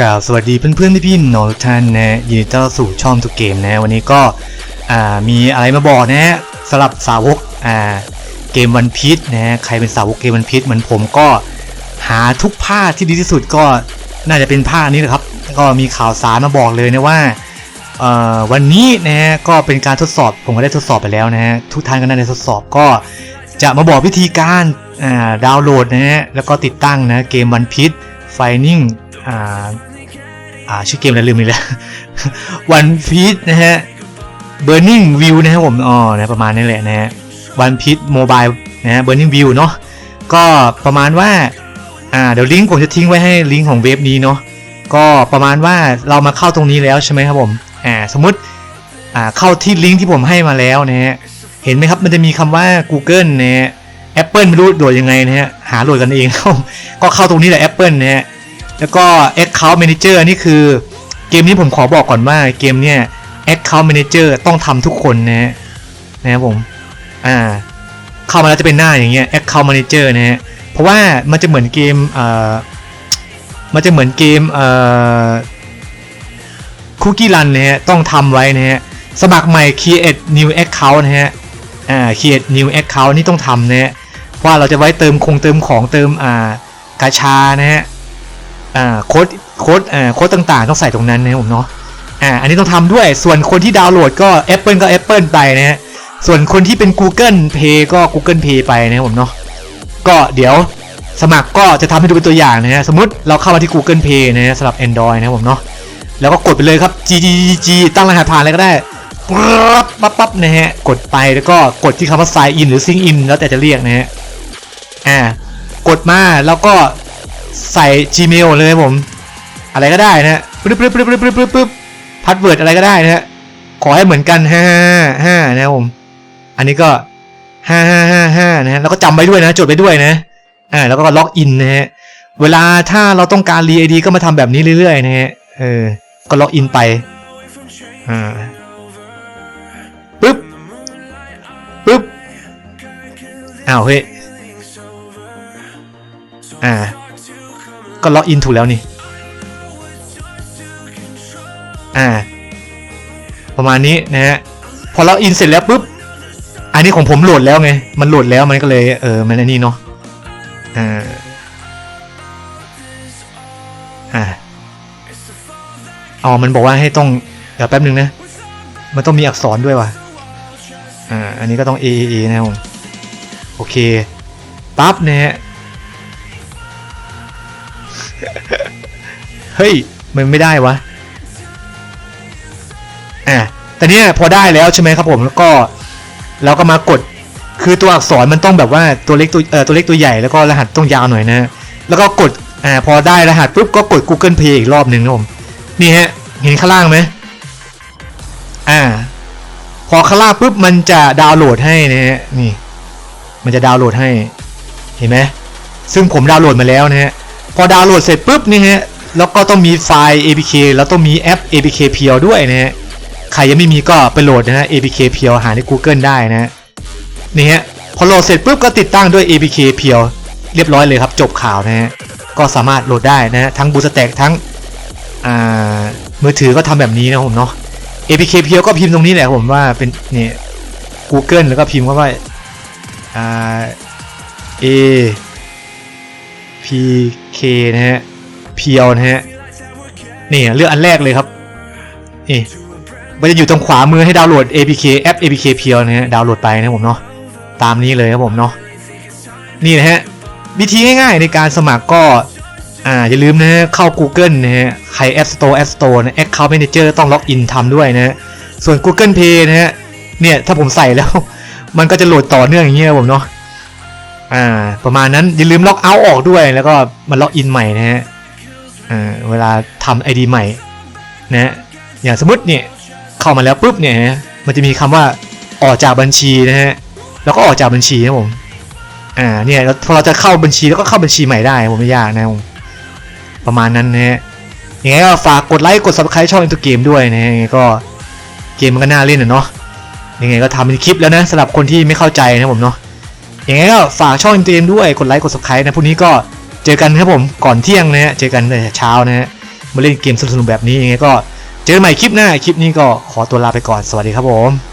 กล่าวสวัสดีเพื่อนๆพี่ๆน้องทุกท่านนะยินดีต้อนรับสู่ช่องทุกเกมนะวันนี้ก็มีอะไรมาบอกนะฮะสำหรับสาวกเกมวันพีชนะใครเป็นสาวกเกมวันพีชเหมือนผมก็หาทุกภาที่ดีที่สุดก็น่าจะเป็นภานี้แหละครับ ก็มีข่าวสารมาบอกเลยนะว่าวันนี้นะฮะก็เป็นการทดสอบผมก็ได้ทดสอบไปแล้วนะฮะทุกท่านก็น่าจะทดสอบก็จะมาบอกวิธีการดาวน์โหลดนะฮะแล้วก็ติดตั้งนะเกมวันพีชไฟนิ่ง อ่าชื่อเกมอะไรลืมอีกแล้ววันพีชนะฮะ Burning View นะครับผมอ๋อนะประมาณนี้แหละนะฮะวันพีชโมบายนะฮะ Burning View เนาะก็ประมาณว่าอ่าเดี๋ยวลิงก์ผมจะทิ้งไว้ให้ลิงก์ของเว็บนี้เนาะก็ประมาณว่าเรามาเข้าตรงนี้แล้วใช่ไหมครับผมอ่าสมมติอ่าเข้าที่ลิงก์ที่ผมให้มาแล้วนะฮะเห็นไหมครับมันจะมีคำว่า Google นะฮะ Apple ไม่รู้โหลดยังไงนะฮะหาโหลดกันเอง ก็เข้าตรงนี้แหละ Apple นะฮะ แล้วก็ Account Manager นี่คือเกมนี้ผมขอบอกก่อนว่าเกมเนี่ย Account Manager ต้องทำทุกคนนะฮะนะครับผมอ่าเข้ามาแล้วจะเป็นหน้าอย่างเงี้ย Account Manager นะฮะเพราะว่ามันจะเหมือนเกมเอ่อมันจะเหมือนเกมเอ่อคุกกี้รันนะฮะต้องทำไว้นะฮะสมัครใหม่ Create New Account นะฮะอ่า Create New Account นี่ต้องทำนะฮะว่าเราจะไว้เติมคงเติมของเติมอ่ากาชานะฮะ อ่าโค้ดโค้ดอ่าโค้ดต่างๆ ต้องใส่ตรงนั้นนะผมเนาะอ่าอันนี้ต้องทำด้วยส่วนคนที่ดาวน์โหลดก็ Apple ก็ Apple ไปนะฮะส่วนคนที่เป็น Google Pay ก็ Google Pay ไปนะครับผมเนาะก็เดี๋ยวสมัครก็จะทำให้ดูเป็นตัวอย่างนะฮะสมมติเราเข้ามาที่ Google Pay นะฮะสำหรับ Android นะครับผมเนาะแล้วก็กดไปเลยครับ G G G ตั้งรหัสผ่านอะไรก็ได้ปั๊บปั๊บปั๊บนะฮะกดไปแล้วก็กดที่คำว่า sign in หรือ sync in แล้วแต่จะเรียกนะฮะอ่ากดมาแล้วก็ ใส่ Gmail เลยผม อะไรก็ได้นะฮะปึ๊บปึ๊บปึ๊บปึ๊บปึ๊บปึ๊บปึ๊บพาสเวิร์ดอะไรก็ได้นะฮะขอให้เหมือนกันห้าห้านะครับผม อันนี้ก็ห้าห้าห้าห้านะฮะแล้วก็จำไว้ด้วยนะ จดไว้ด้วยนะอ่าแล้วก็ล็อกอินนะฮะเวลาถ้าเราต้องการรีไอดีก็มาทำแบบนี้เรื่อยๆนะฮะเออก็ล็อกอินไปอ่าปึ๊บปึ๊บอ้าวเฮ้ยอ่า ก็ล็อกอินถูกแล้วนี่ อ่า ประมาณนี้นะฮะ พอล็อกอินเสร็จแล้วปุ๊บ อันนี้ของผมโหลดแล้วไง มันโหลดแล้วมันก็เลยเออ มันอันนี้เนาะ อ่า อ่า อ๋อ มันบอกว่าให้ต้องเดี๋ยวแป๊บนึงนะ มันต้องมีอักษรด้วยว่ะ อ่า อันนี้ก็ต้อง A A A นะผม โอเค ปั๊บนะฮะ เฮ้ย มันไม่ได้วะ อะแต่เนี้ยพอได้แล้วใช่ไหมครับผมแล้วก็เราก็มากดคือตัวอักษรมันต้องแบบว่าตัวเล็กตัวเอ่อตัวเล็กตัวใหญ่แล้วก็รหัสต้องยาวหน่อยนะ แล้วก็กดอ่าพอได้รหัสปุ๊บก็กด Google Play อีกรอบหนึ่งนะผมนี่ฮะเห็นข้างล่างไหมอ่า พอข้างล่างปุ๊บมันจะดาวน์โหลดให้นะฮะนี่ มันจะดาวน์โหลดให้ เห็นไหมซึ่งผมดาวน์โหลดมาแล้วนะฮะพอดาวน์โหลดเสร็จปุ๊บนี่ฮะ แล้วก็ต้องมีไฟล์ APK แล้วต้องมีแอป APK p u r e ด้วยนะฮะใครยังไม่มีก็ไปโหลดนะฮะ APK p u r e หาใน Google ได้นะ นี่ฮะพอโหลดเสร็จปุ๊บก็ติดตั้งด้วย APK p u r e เรียบร้อยเลยครับจบข่าวนะฮะก็สามารถโหลดได้นะฮะทั้ง Bootstrap ทั้งอ่ามือถือก็ทำแบบนี้นะผมเนาะ APK p u r e ก็พิมพ์ตรงนี้แหละผมว่าเป็นเนี่ย Google แล้วก็พิมพ์ว่าอ่า A PK นะฮะ เพียวนะฮะนี่เลือกอันแรกเลยครับนี่มันจะอยู่ตรงขวามือให้ดาวน์โหลด APK แอป APK เพียวนะฮะดาวน์โหลดไปนะผมเนาะตามนี้เลยครับผมเนาะนี่นะฮะวิธีง่ายๆในการสมัครก็อ่าอย่าลืมนะฮะเข้า Google นะฮะใคร App Store App Store นะ Account Manager ต้องล็อกอินทำด้วยนะฮะส่วน Google Pay นะฮะเนี่ยถ้าผมใส่แล้ว มันก็จะโหลดต่อเนื่องอย่างเงี้ยผมเนาะอ่าประมาณนั้นอย่าลืมล็อกเอาท์ออกด้วยแล้วก็มาล็อกอินใหม่นะฮะ เวลาทำ ID ใหม่นะอย่างสมมติเนี่ยเข้ามาแล้วปุ๊บเนี่ยมันจะมีคำว่าออกจากบัญชีนะฮะแล้วก็ออกจากบัญชีนะผมอ่าเนี่ยพอเราจะเข้าบัญชีแล้วก็เข้าบัญชีใหม่ได้ผมไม่ยากนะผมประมาณนั้นนะฮะยังไงก็ฝากกดไลค์กด subscribe ช่องอินตัวเกมด้วยนะฮะยังไงก็เกมมันก็น่าเล่นอะเนาะยังไงก็ทำเป็นคลิปแล้วนะสำหรับคนที่ไม่เข้าใจนะผมเนาะยังไงก็ฝากช่องอินเตมด้วยกดไลค์กด subscribe นะพรุ่งนี้ก็ เจอกันครับผมก่อนเที่ยงนะฮะเจอกันแต่เช้านะฮะมาเล่นเกมสนุกๆแบบนี้ยังไงก็ เจอกันใหม่คลิปหน้าคลิปนี้ก็ขอตัวลาไปก่อนสวัสดีครับผม